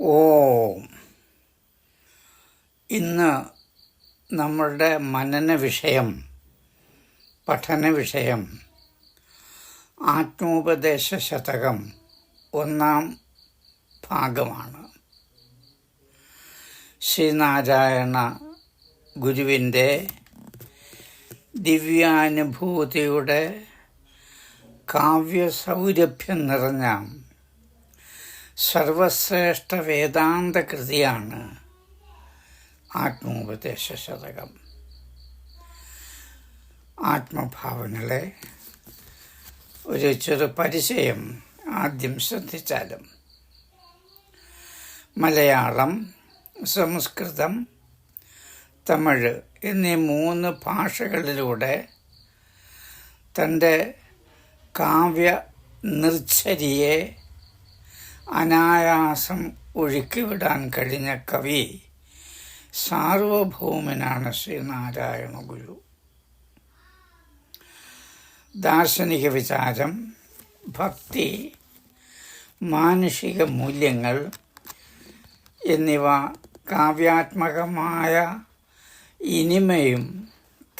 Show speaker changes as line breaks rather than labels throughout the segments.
ഓം. ഇന്ന് നമ്മളുടെ മനന വിഷയം പഠന വിഷയം ആത്മോപദേശ ശതകം ഒന്നാം ഭാഗമാണ്. ശ്രീനാരായണ ഗുരുവിന്റെ ദിവ്യാനുഭൂതിയുടെ കാവ്യസൗരഭ്യം നിറഞ്ഞ സർവശ്രേഷ്ഠ വേദാന്ത കൃതിയാണ് ആത്മോപദേശ ശതകം ആത്മഭാവങ്ങളെ ഒരു ചെറു പരിചയം ആദ്യം ശ്രദ്ധിച്ചാലും. മലയാളം സംസ്കൃതം തമിഴ് എന്നീ മൂന്ന് ഭാഷകളിലൂടെ തന്റെ കാവ്യ നിർച്ഛരിയെ അനായാസം ഒഴുക്കിവിടാൻ കഴിഞ്ഞ കവി സാർവഭൗമനാണ് ശ്രീ നാരായണ ഗുരു. ദാർശനിക വിചാരം ഭക്തി മാനുഷിക മൂല്യങ്ങൾ എന്നിവ കാവ്യാത്മകമായ ഇനിമയും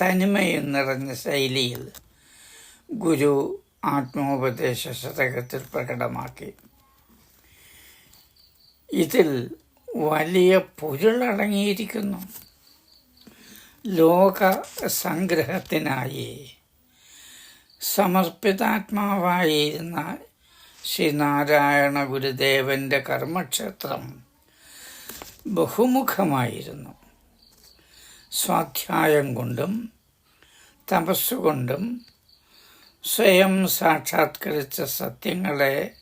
തനിമയും നിറഞ്ഞ ശൈലിയിൽ ഗുരു ആത്മോപദേശ ശതകത്തിൽ പ്രകടമാക്കി. ഇതിൽ വലിയ പൊരുളടങ്ങിയിരിക്കുന്നു ലോക സംഗ്രഹത്തിനായി സമർപ്പിതാത്മാവായിരുന്ന ശ്രീനാരായണ ഗുരുദേവന്റെ കർമ്മക്ഷേത്രം ബഹുമുഖമായിരുന്നു. സ്വാധ്യായം കൊണ്ടും തപസ്സുകൊണ്ടും സ്വയം സാക്ഷാത്കരിച്ച സത്യങ്ങളെ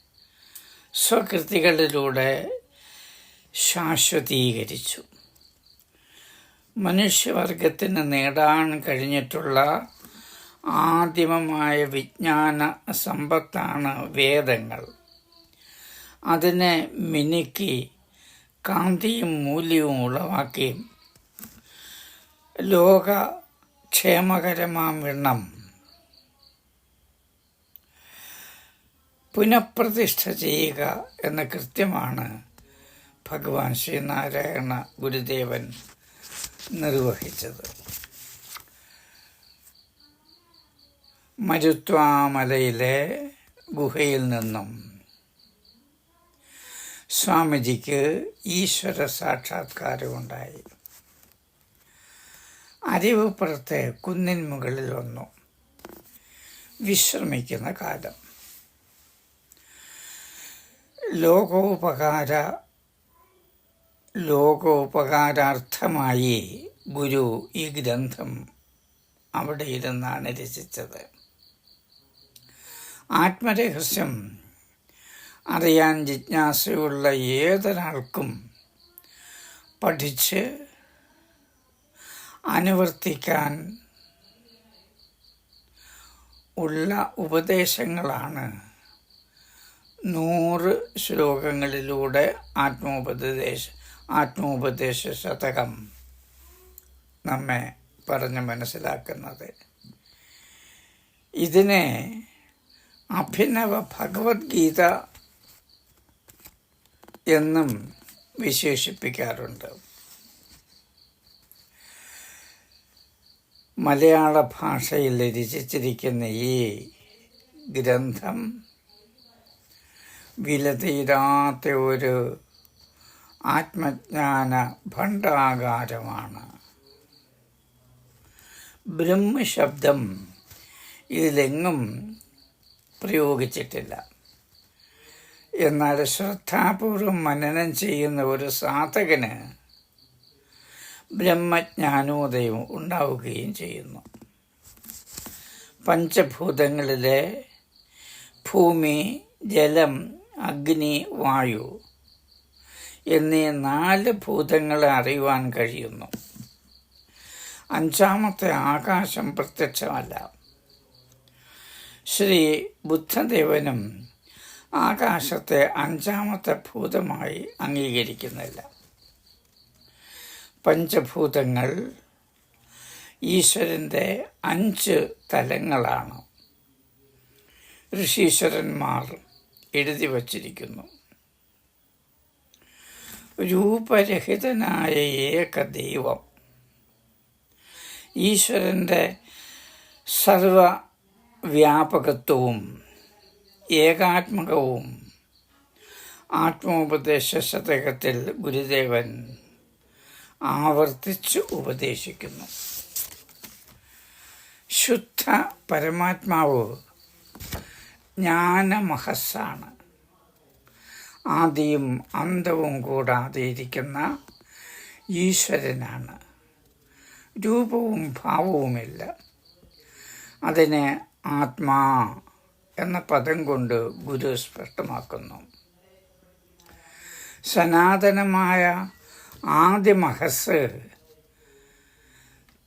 സ്വകൃതികളിലൂടെ ശാശ്വതീകരിച്ചു. മനുഷ്യവർഗത്തിന് നേടാൻ കഴിഞ്ഞിട്ടുള്ള ആദിമമായ വിജ്ഞാന സമ്പത്താണ് വേദങ്ങൾ. അതിനെ മിനുക്കി കാന്തിയും മൂല്യവും ഉളവാക്കി ലോക ക്ഷേമകരമാം എണ്ണം പുനഃപ്രതിഷ്ഠ ചെയ്യുക എന്ന കൃത്യമാണ് ഭഗവാൻ ശ്രീനാരായണ ഗുരുദേവൻ നിർവഹിച്ചത്. മരുത്വാമലയിലെ ഗുഹയിൽ നിന്നും സ്വാമിജിക്ക് ഈശ്വര സാക്ഷാത്കാരമുണ്ടായി. അരിവുപ്പുറത്തെ കുന്നിൻ മുകളിൽ വന്നു വിശ്രമിക്കുന്ന കാലം. ലോകോപകാര ലോകോപകാരാർത്ഥമായി ഗുരു ഈ ഗ്രന്ഥം അവിടെ ഇരുന്നാണ് രചിച്ചത്. ആത്മരഹസ്യം അറിയാൻ ജിജ്ഞാസയുള്ള ഏതൊരാൾക്കും പഠിച്ച് അനുവർത്തിക്കാൻ ഉള്ള ഉപദേശങ്ങളാണ് നൂറ് ശ്ലോകങ്ങളിലൂടെ ആത്മോപദേശ. ആത്മോപദേശ ശതകം നമ്മെ പറഞ്ഞ് മനസ്സിലാക്കുന്നത്. ഇതിനെ അഭിനവ ഭഗവത്ഗീത എന്നും വിശേഷിപ്പിക്കാറുണ്ട്. മലയാള ഭാഷയിൽ രചിച്ചിരിക്കുന്ന ഈ ഗ്രന്ഥം വിലതീരാത്ത ഒരു ആത്മജ്ഞാന ഭണ്ഡാകാരമാണ്. ബ്രഹ്മശബ്ദം ഇതിലെങ്ങും പ്രയോഗിച്ചിട്ടില്ല. എന്നാൽ ശ്രദ്ധാപൂർവം മനനം ചെയ്യുന്ന ഒരു സാധകന് ബ്രഹ്മജ്ഞാനോദയം ഉണ്ടാവുകയും ചെയ്യുന്നു. പഞ്ചഭൂതങ്ങളിലെ ഭൂമി ജലം അഗ്നി വായു എന്നീ നാല് ഭൂതങ്ങളെ അറിയുവാൻ കഴിയുന്നു. അഞ്ചാമത്തെ ആകാശം പ്രത്യക്ഷമല്ല. ശ്രീ ബുദ്ധദേവനും ആകാശത്തെ അഞ്ചാമത്തെ ഭൂതമായി അംഗീകരിക്കുന്നില്ല. പഞ്ചഭൂതങ്ങൾ ഈശ്വരന്റെ അഞ്ച് തലങ്ങളാണ്. ഋഷീശ്വരന്മാർ എഴുതി വച്ചിരിക്കുന്നു. രൂപരഹിതനായ ഏക ദൈവം ഈശ്വരന്റെ സർവവ്യാപകത്വവും ഏകാത്മകവും ആത്മോപദേശ ശതകത്തിൽ ഗുരുദേവൻ ആവർത്തിച്ച് ഉപദേശിക്കുന്നു. ശുദ്ധ പരമാത്മാവ് ജ്ഞാനമഹസ്സാണ്. ആദിയും അന്തവും കൂടാതെ ഇരിക്കുന്ന ഈശ്വരനാണ്. രൂപവും ഭാവവുമില്ല. അതിനെ ആത്മാ എന്ന പദം കൊണ്ട് ഗുരു സ്പഷ്ടമാക്കുന്നു. സനാതനമായ ആദ്യ മഹസ്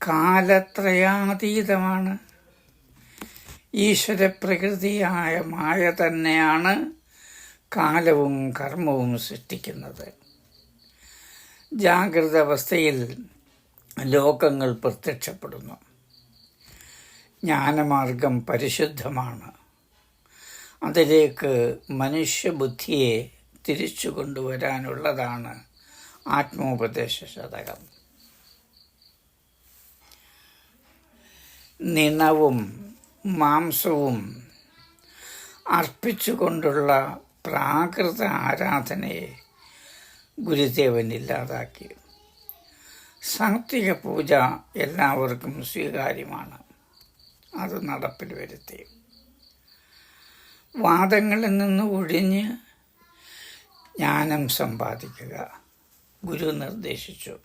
കാലത്രയാതീതമാണ്. ഈശ്വരപ്രകൃതിയായ മായ തന്നെയാണ് കാലവും കർമ്മവും സൃഷ്ടിക്കുന്നത്. ജാഗ്രത അവസ്ഥയിൽ ലോകങ്ങൾ പ്രത്യക്ഷപ്പെടുന്നു. ജ്ഞാനമാർഗം പരിശുദ്ധമാണ്. അതിലേക്ക് മനുഷ്യബുദ്ധിയെ തിരിച്ചു കൊണ്ടുവരാനുള്ളതാണ് ആത്മോപദേശ ശതകം. നിണവും മാംസവും അർപ്പിച്ചുകൊണ്ടുള്ള പ്രാകൃത ആരാധനയെ ഗുരുദേവൻ ഇല്ലാതാക്കി. സാത്വിക പൂജ എല്ലാവർക്കും സ്വീകാര്യമാണ്. അത് നടപ്പിൽ വരുത്തി. വാദങ്ങളിൽ നിന്ന് ഒഴിഞ്ഞ് ജ്ഞാനം സമ്പാദിക്കുക. ഗുരു നിർദ്ദേശിച്ചു.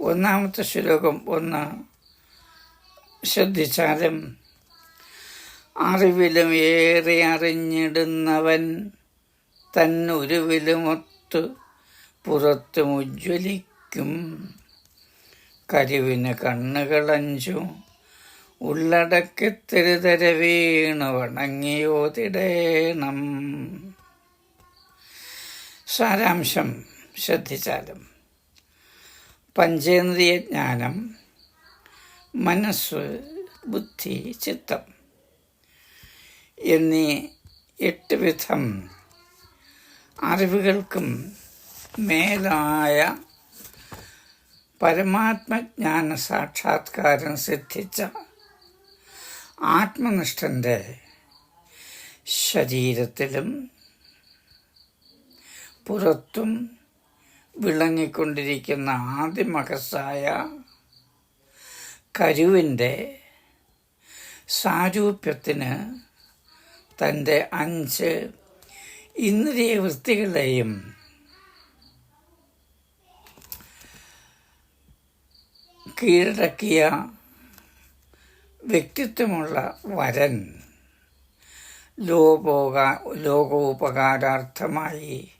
ഒന്നാമത്തെ ശ്ലോകം ഒന്ന്. ശ്രദ്ധിച്ചാലും അറിവിലും ഏറെ അറിഞ്ഞിടുന്നവൻ തന്നുരുവിലുമൊത്ത് പുറത്തും ഉജ്ജ്വലിക്കും. കരുവിന് കണ്ണുകളഞ്ചു. ഉള്ളടക്കി തെരുതര വീണു വണങ്ങിയോതിടേണം. സാരാംശം. ശ്രദ്ധിച്ചാലും. പഞ്ചേന്ദ്രിയ ജ്ഞാനം മനസ്സ് ബുദ്ധി ചിത്തം. എന്നീ എട്ട് വിധം അറിവുകൾക്കും മേലായ പരമാത്മജ്ഞാന സാക്ഷാത്കാരം സിദ്ധിച്ച ആത്മനിഷ്ഠന്റെ ശരീരത്തിലും പുറത്തും വിളങ്ങിക്കൊണ്ടിരിക്കുന്ന ആദിമഹസായ കരുവിന്റെ സാരൂപ്യത്തിന് തന്റെ അഞ്ച് ഇന്ദ്രിയ വൃത്തികളെയും കീഴടക്കിയ വ്യക്തിത്വമുള്ള വരൻ ലോകോപക ലോകോപകാരാർത്ഥമായി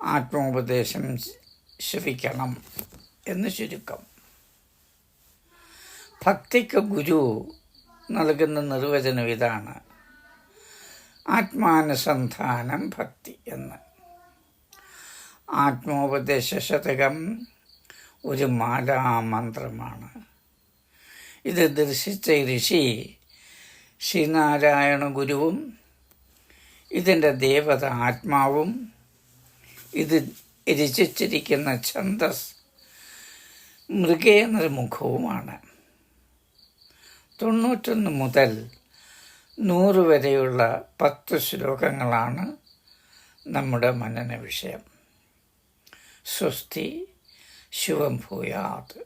ആത്മോപദേശം ശ്രവിക്കണം എന്ന് ചുരുക്കം. ഭക്തിക്ക് ഗുരു നൽകുന്ന നിർവചനം ഇതാണ്. ആത്മാനുസന്ധാനം ഭക്തി എന്ന്. ആത്മോപദേശ ശതകം ഒരു മാലാമന്ത്രമാണ്. ഇത് ദർശിച്ച ഋഷി ശ്രീനാരായണ ഗുരുവും ഇതിന്റെ ദേവത ആത്മാവും ഇത് രചിച്ചിരിക്കുന്ന ഛന്ദസ് മൃഗേന്ദ്രമുഖവുമാണ്. തൊണ്ണൂറ്റൊന്ന് മുതൽ നൂറ് വരെയുള്ള പത്ത് ശ്ലോകങ്ങളാണ് നമ്മുടെ മനന വിഷയം. സ്വസ്തി ശിവം ഭൂയാത്.